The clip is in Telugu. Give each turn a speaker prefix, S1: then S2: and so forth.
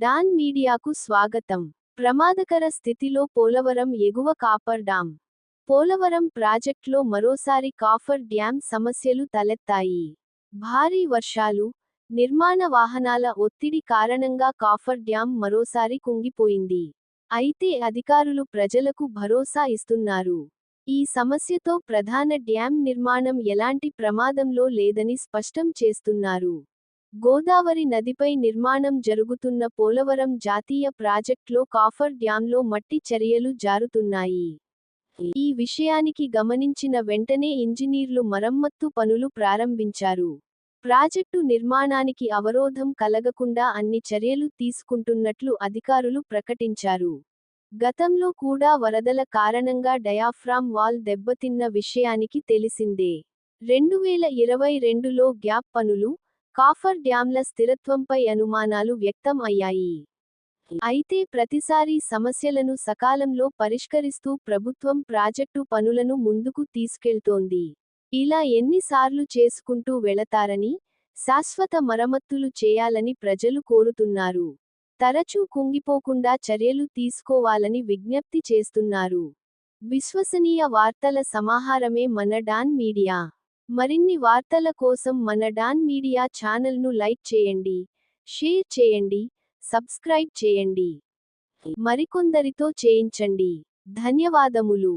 S1: డాన్ మీడియాకు స్వాగతం. ప్రమాదకర స్థితిలో పోలవరం ఎగువ కాపర్ డాం. పోలవరం ప్రాజెక్టులో మరోసారి కాఫర్ డ్యాం సమస్యలు తలెత్తాయి. భారీ వర్షాలు నిర్మాణ వాహనాల ఒత్తిడి కారణంగా కాఫర్ డ్యాం మరోసారి కుంగిపోయింది. అయితే అధికారులు ప్రజలకు భరోసా ఇస్తున్నారు. ఈ సమస్యతో ప్రధాన డ్యాం నిర్మాణం ఎలాంటి ప్రమాదంలో లేదని స్పష్టం చేస్తున్నారు. గోదావరి నదిపై నిర్మాణం జరుగుతున్న పోలవరం జాతీయ ప్రాజెక్టులో కాఫర్ డ్యాంలో మట్టి చర్యలు జారుతున్నాయి. ఈ విషయానికి గమనించిన వెంటనే ఇంజనీర్లు మరమ్మత్తు పనులు ప్రారంభించారు. ప్రాజెక్టు నిర్మాణానికి అవరోధం కలగకుండా అన్ని చర్యలు తీసుకుంటున్నట్లు అధికారులు ప్రకటించారు. గతంలో కూడా వరదల కారణంగా డయాఫ్రామ్ వాల్ దెబ్బతిన్న విషయానికి తెలిసిందే. రెండు వేల ఇరవై రెండులో గ్యాప్ పనులు కాఫర్ డ్యాంల స్థిరత్వంపై అనుమానాలు వ్యక్తం అయ్యాయి. అయితే ప్రతిసారీ సమస్యలను సకాలంలో పరిష్కరిస్తూ ప్రభుత్వం ప్రాజెక్టు పనులను ముందుకు తీసుకెళ్తోంది. ఇలా ఎన్నిసార్లు చేసుకుంటూ వెళతారని శాశ్వత మరమ్మతులు చేయాలని ప్రజలు కోరుతున్నారు. తరచూ కుంగిపోకుండా చర్యలు తీసుకోవాలని విజ్ఞప్తి చేస్తున్నారు. విశ్వసనీయ వార్తల సమాహారమే మన డాన్ మీడియా. మరిన్ని వార్తల కోసం మన డాన్ మీడియా ఛానల్ను లైక్ చేయండి షేర్ చేయండి సబ్స్క్రైబ్ చేయండి. మరికొందరితో చేయించండి. ధన్యవాదములు.